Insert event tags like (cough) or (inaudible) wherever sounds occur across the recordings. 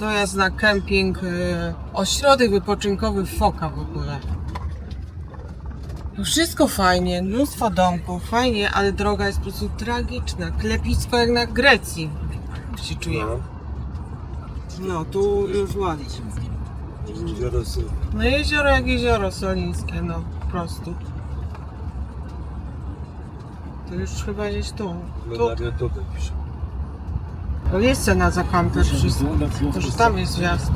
dojazd na kemping, y, ośrodek wypoczynkowy Foka w ogóle. No Wszystko fajnie, mnóstwo domków, fajnie, ale droga jest po prostu tragiczna. Klepisko jak na Grecji się czuję. No, tu już ładnie. Jezioro No jezioro jak jezioro solińskie, no po prostu. To już chyba gdzieś tu. No Tu. To jest cena za kamper wszystko. To już tam jest wjazd.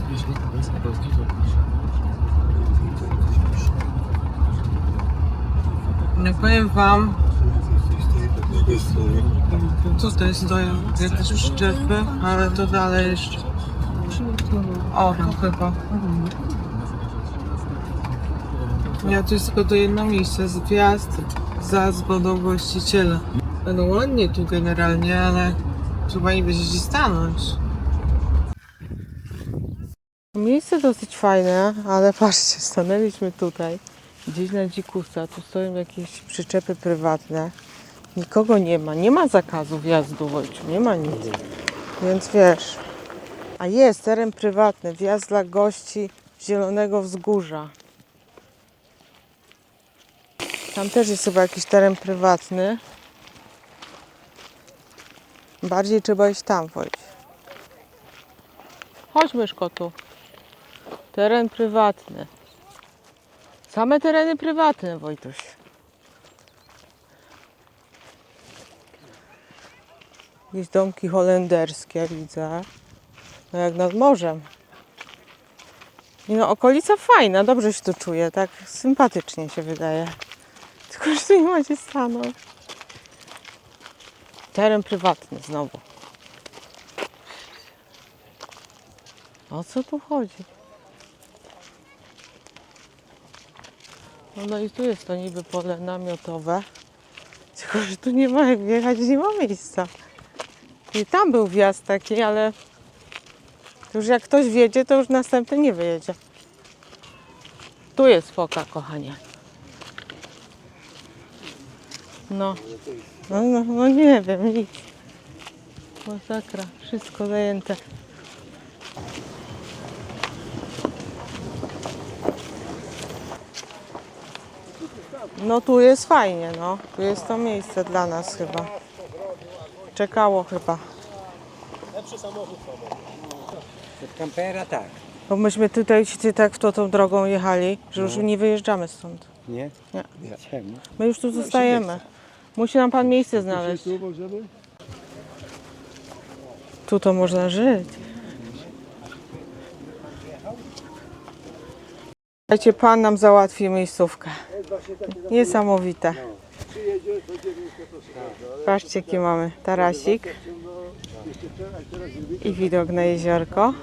No powiem wam, Tutaj stoją jakieś przyczepy, ale to dalej jeszcze. O, tu chyba. Ja tu jest tylko to jedno miejsce, zjazd za zgodą właściciela. No ładnie tu generalnie, ale chyba nie będzie gdzie stanąć. Miejsce dosyć fajne, ale (laughs) patrzcie, stanęliśmy tutaj, gdzieś na dzikusa, tu stoją jakieś przyczepy prywatne. Nikogo nie ma, nie ma zakazu wjazdu Wojciu, nie ma nic. Więc wiesz, a jest teren prywatny, wjazd dla gości Zielonego Wzgórza. Tam też jest chyba jakiś teren prywatny. Bardziej trzeba iść tam, Wojciech. Chodź myszko tu. Teren prywatny. Same tereny prywatne, Wojtuś. Jakieś domki holenderskie widzę. No jak nad morzem. No okolica fajna, dobrze się tu czuję, tak sympatycznie się wydaje. Tylko, że tu nie macie stanąć. Teren prywatny znowu. O co tu chodzi? No, no i tu jest to niby pole namiotowe. (laughs) Tylko, że tu nie ma jak wjechać, nie ma miejsca. I tam był wjazd taki, ale już jak ktoś wiedzie, to już następny nie wyjedzie. Tu jest foka, kochanie. No. No, no, no nie wiem, nic. Masakra, wszystko zajęte. No tu jest fajnie, no. Tu jest to miejsce dla nas chyba. Czekało chyba. Od kampera tak, Bo myśmy tutaj tak w to tą drogą jechali, że już nie wyjeżdżamy stąd. nie? Nie. Czemu? My już tu zostajemy. Musi nam pan miejsce znaleźć. Tu możemy? Tu to można żyć. Słuchajcie, pan nam załatwi miejscówkę. Niesamowite. Patrzcie, jaki mamy tarasik i widok na jeziorko.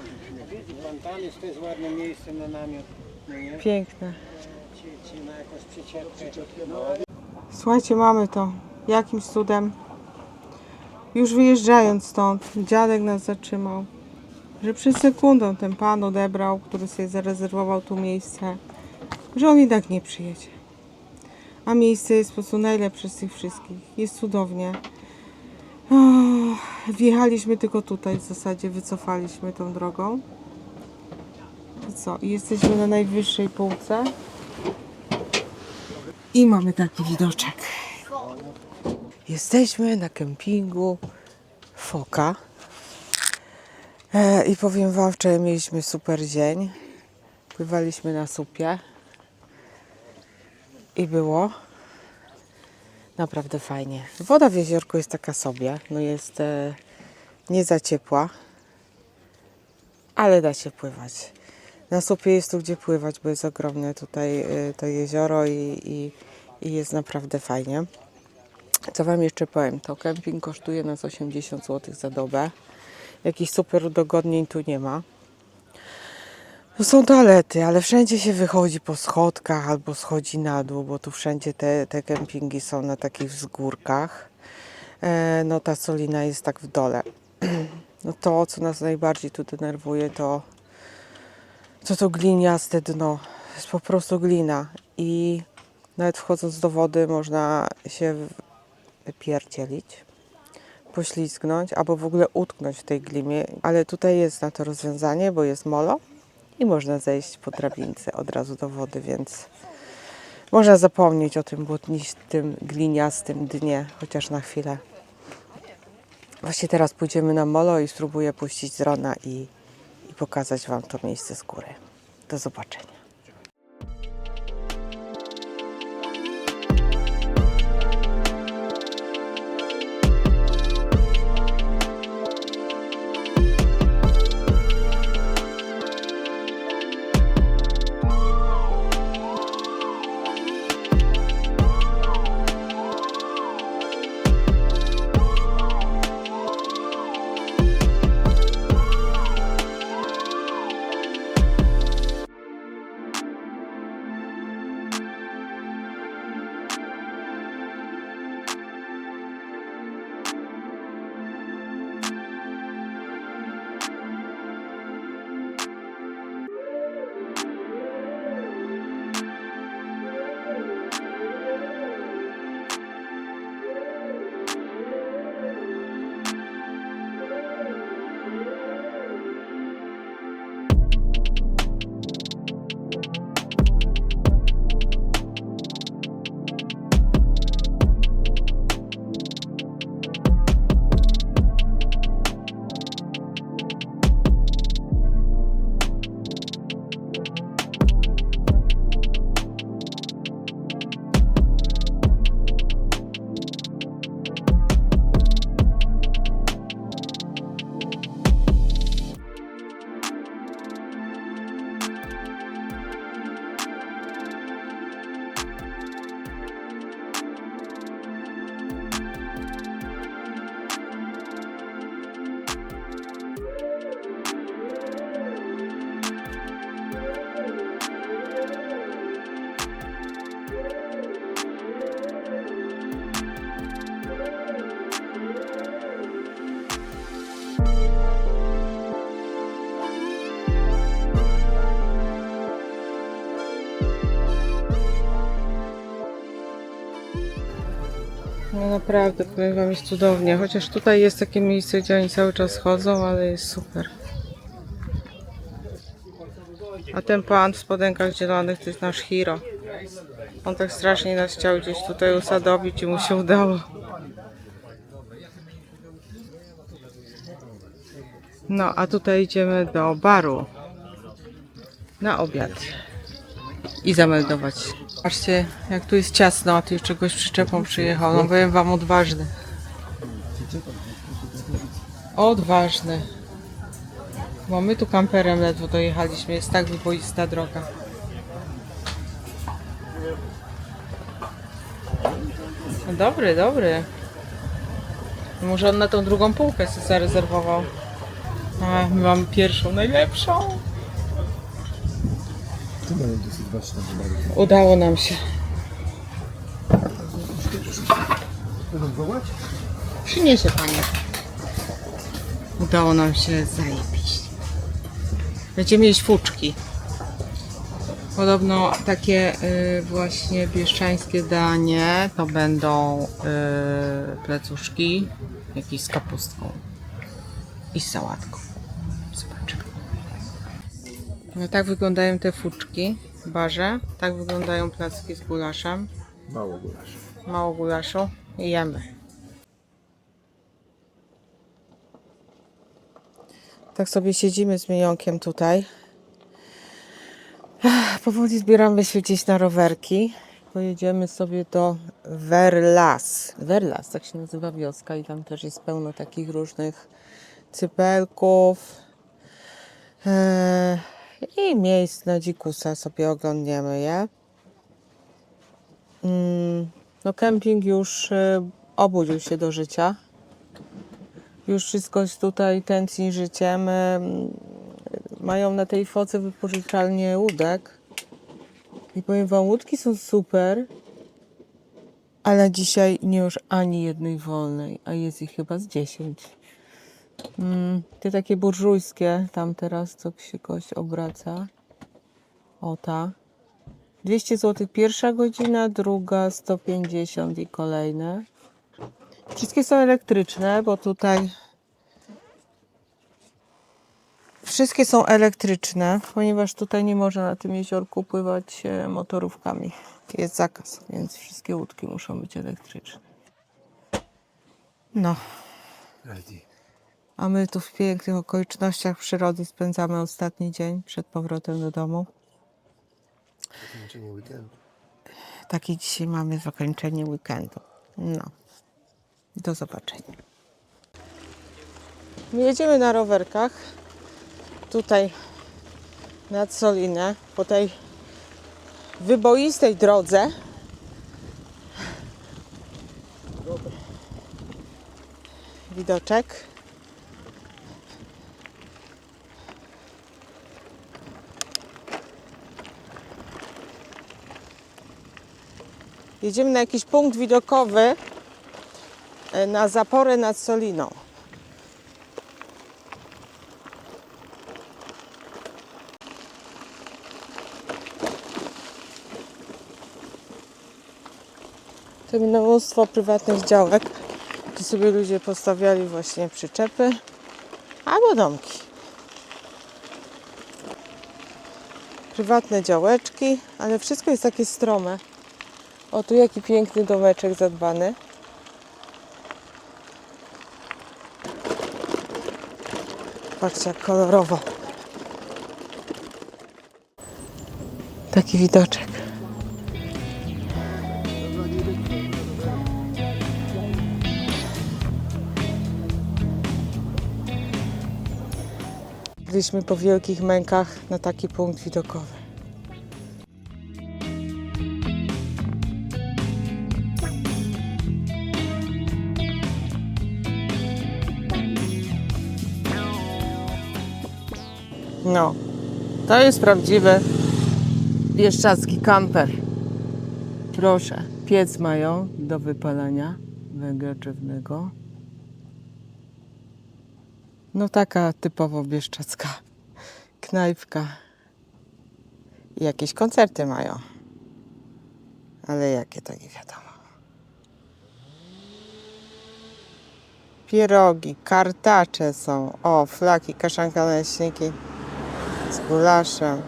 Tam jest, jest ładne miejsce na namiot. Piękne. Czy, czy na jakąś przyczepkę. Słuchajcie, mamy to. Jakimś cudem. Już wyjeżdżając stąd, dziadek nas zatrzymał. Że przez sekundę ten pan odebrał, który sobie zarezerwował tu miejsce, że on i tak nie przyjedzie. A miejsce jest po prostu najlepsze z tych wszystkich. Jest cudownie. Och, wjechaliśmy tylko tutaj w zasadzie, wycofaliśmy tą drogą. I co? I jesteśmy na najwyższej półce. I mamy taki widoczek. Jesteśmy na kempingu Foka. E, I powiem Wam, wczoraj mieliśmy super dzień. Pływaliśmy na supie. I było naprawdę fajnie. Woda w jeziorku jest taka sobie. No jest e, nie za ciepła, ale da się pływać. Na supie jest tu gdzie pływać, bo jest ogromne tutaj y, to jezioro i, i, i jest naprawdę fajnie. Co Wam jeszcze powiem, to kemping kosztuje nas 80 zł za dobę. Jakichś super udogodnień tu nie ma. Tu są toalety, ale wszędzie się wychodzi po schodkach albo schodzi na dół, bo tu wszędzie te, te kempingi są na takich wzgórkach. E, no ta solina jest tak w dole. (clears throat) No to, co nas najbardziej tu denerwuje, to to to gliniaste dno. Jest po prostu glina. I nawet wchodząc do wody można się pierdzielić. poślizgnąć albo w ogóle utknąć w tej glimie, ale tutaj jest na to rozwiązanie, bo jest molo i można zejść po drabince od razu do wody, więc można zapomnieć o tym błotnistym, gliniastym dnie, chociaż na chwilę. Właśnie teraz pójdziemy na molo i spróbuję puścić drona i, i pokazać Wam to miejsce z góry. Do zobaczenia. No naprawdę, powiem Wam, jest cudownie. Chociaż tutaj jest takie miejsce, gdzie oni cały czas chodzą, ale jest super. A ten pan w spodenkach zielonych to jest nasz hero. On tak strasznie nas chciał gdzieś tutaj usadowić i mu się udało. No, a tutaj idziemy do baru na obiad i zameldować. Patrzcie, jak tu jest ciasno, a tu już czegoś przyczepą przyjechał. No powiem wam, odważny. Odważny. Bo my tu kamperem ledwo dojechaliśmy, jest tak wyboista droga. No Dobry, dobry. Może on na tą drugą półkę sobie zarezerwował. A, my mamy pierwszą, najlepszą. Mają dosyć. Udało nam się. Przyniesie pani. Udało nam się zajebić. Będziemy jeść fuczki. Podobno takie y, właśnie bieszczańskie danie to będą y, plecuszki, jakieś z kapustką i z sałatką. Zobaczymy. No tak wyglądają te fuczki barze. Tak wyglądają placki z gulaszem. Mało gulasz. Mało gulaszu i jemy. Tak sobie siedzimy z Mijonkiem tutaj. Ech, Powoli zbieramy się gdzieś na rowerki. Pojedziemy sobie do Verlas. Verlas, tak się nazywa wioska i tam też jest pełno takich różnych cypelków. Eee, I miejsc na dzikusa sobie oglądniemy je. Mm, no kemping już y, obudził się do życia. Już wszystko jest tutaj tętni życiem. Ym, Mają na tej foce wypożyczalnię łódek. I powiem wam, łódki są super. Ale dzisiaj nie już ani jednej wolnej, a jest ich chyba z 10. Mm, te takie burżujskie, tam teraz co się kość obraca. O ta. 200 zł pierwsza godzina, druga 150 i kolejne. Wszystkie są elektryczne, bo tutaj wszystkie są elektryczne, ponieważ tutaj nie można na tym jeziorku pływać e, motorówkami. Jest zakaz, więc wszystkie łódki muszą być elektryczne. No, Ready. A my tu w pięknych okolicznościach przyrody spędzamy ostatni dzień przed powrotem do domu. Zakończenie weekendu. Taki dzisiaj mamy zakończenie weekendu. No. Do zobaczenia. My jedziemy na rowerkach. Tutaj nad Solinę, po tej wyboistej drodze. Widoczek. Jedziemy na jakiś punkt widokowy e, na zaporę nad Soliną. To mnóstwo prywatnych działek, gdzie sobie ludzie postawiali właśnie przyczepy albo domki. Prywatne działeczki, ale wszystko jest takie strome. O, tu jaki piękny domeczek zadbany. Patrzcie, jak kolorowo. Taki widoczek. Byliśmy po wielkich mękach na taki punkt widokowy. No, to jest prawdziwy bieszczacki kamper. Proszę, piec mają do wypalania węgla drzewnego. No taka typowo bieszczacka knajpka. I jakieś koncerty mają. Ale jakie to nie wiadomo. Pierogi, kartacze są. O, flaki, kaszanka naleśniki z gulaszem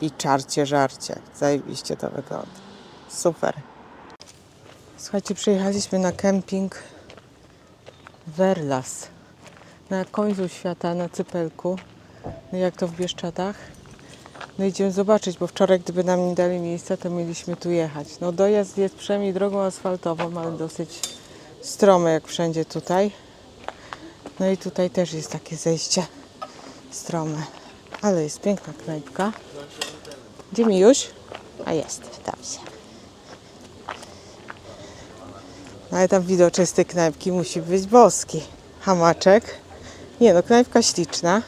i czarcie żarcie. Zajebiście to wygląda. Super. Słuchajcie, przyjechaliśmy na kemping Verlas. Na końcu świata, na Cypelku. No jak to w Bieszczadach. No idziemy zobaczyć, bo wczoraj gdyby nam nie dali miejsca, to mieliśmy tu jechać. No dojazd jest przynajmniej drogą asfaltową, ale dosyć strome jak wszędzie tutaj. No i tutaj też jest takie zejście strome. Ale jest piękna knajpka. Gdzie Mijuś? A jest, dobrze. No ale tam widoczek z tej knajpki musi być boski. Hamaczek. Nie no, knajpka śliczna.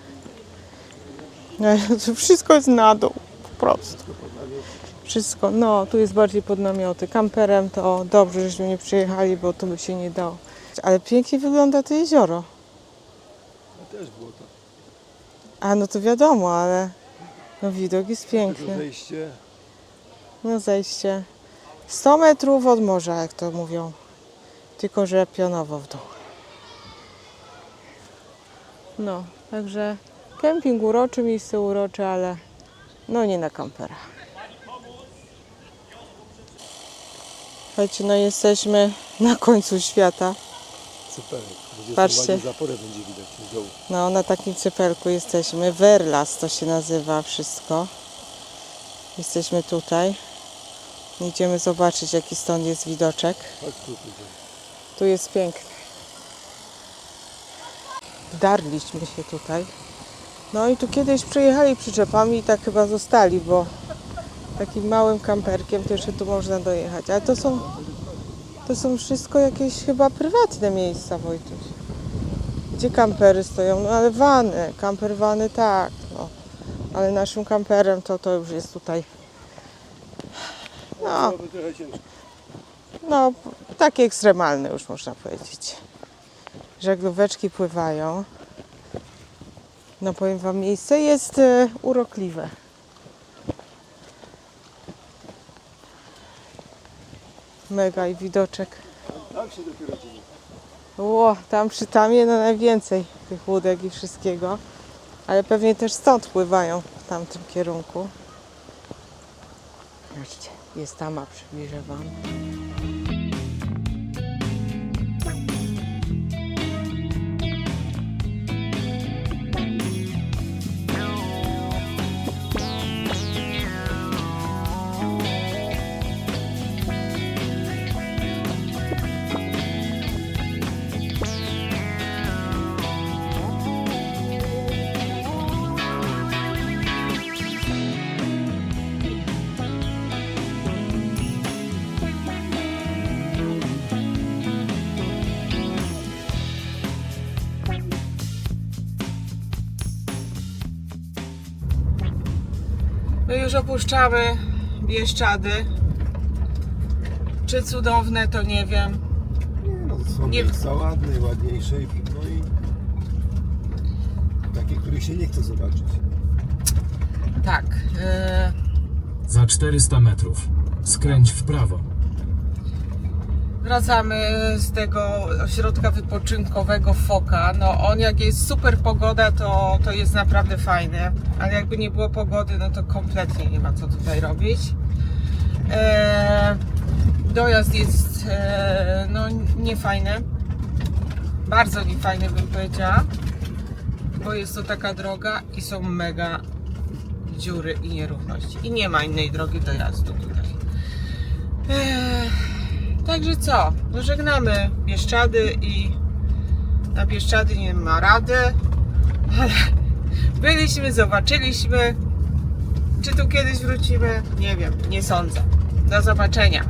No, (laughs) wszystko jest na dół, po prostu. Wszystko, no tu jest bardziej pod namioty. Kamperem to dobrze, żeśmy nie przyjechali, bo tu by się nie dało. Ale pięknie wygląda to jezioro. No też było to. A no to wiadomo, ale no widok jest piękny. wejście. No zejście 100 metrów od morza, jak to mówią. Tylko, że pionowo w dół. No, także kemping uroczy, miejsce urocze, ale no nie na kampera. Słuchajcie, no jesteśmy na końcu świata. Będzie Patrzcie. Zaporę będzie widać z dołu. No, na takim cypelku jesteśmy. Verlas to się nazywa wszystko. Jesteśmy tutaj. Idziemy zobaczyć, jaki stąd jest widoczek. Chodź tu, jest pięknie. Wdarliśmy się tutaj. No i tu kiedyś przyjechali przyczepami i tak chyba zostali, bo takim małym kamperkiem to jeszcze tu można dojechać. Ale to są, to są wszystko jakieś chyba prywatne miejsca, Wojtuś. Gdzie kampery stoją? No ale wany, kamper wany tak, no. Ale naszym kamperem to, to już jest tutaj, no, Byłoby trochę ciężko. no, takie ekstremalne już można powiedzieć. Żaglóweczki pływają. No powiem Wam, miejsce jest e, urokliwe. Mega i widoczek. Tak się dopiero dzieje. Ło, tam przy tamie no najwięcej tych łódek i wszystkiego. Ale pewnie też stąd pływają w tamtym kierunku. Zobaczcie, jest tama, przybliżę Wam. Już opuszczamy Bieszczady. Czy cudowne, to nie wiem. Nie, no są Nie- miejsca ładne i ładniejsze. i- No i takie, których się nie chce zobaczyć. Tak. e, Za 400 metrów skręć w prawo. Wracamy z tego ośrodka wypoczynkowego Foka. No on jak jest super pogoda, to, to jest naprawdę fajny. Ale jakby nie było pogody, no to kompletnie nie ma co tutaj robić. E, dojazd jest e, no niefajny. Bardzo niefajny bym powiedziała. Bo jest to taka droga i są mega dziury i nierówności. I nie ma innej drogi dojazdu tutaj. Eee, Także co? No żegnamy Bieszczady i na Bieszczady nie ma rady, ale byliśmy, zobaczyliśmy. Czy tu kiedyś wrócimy? Nie wiem, nie sądzę. Do zobaczenia.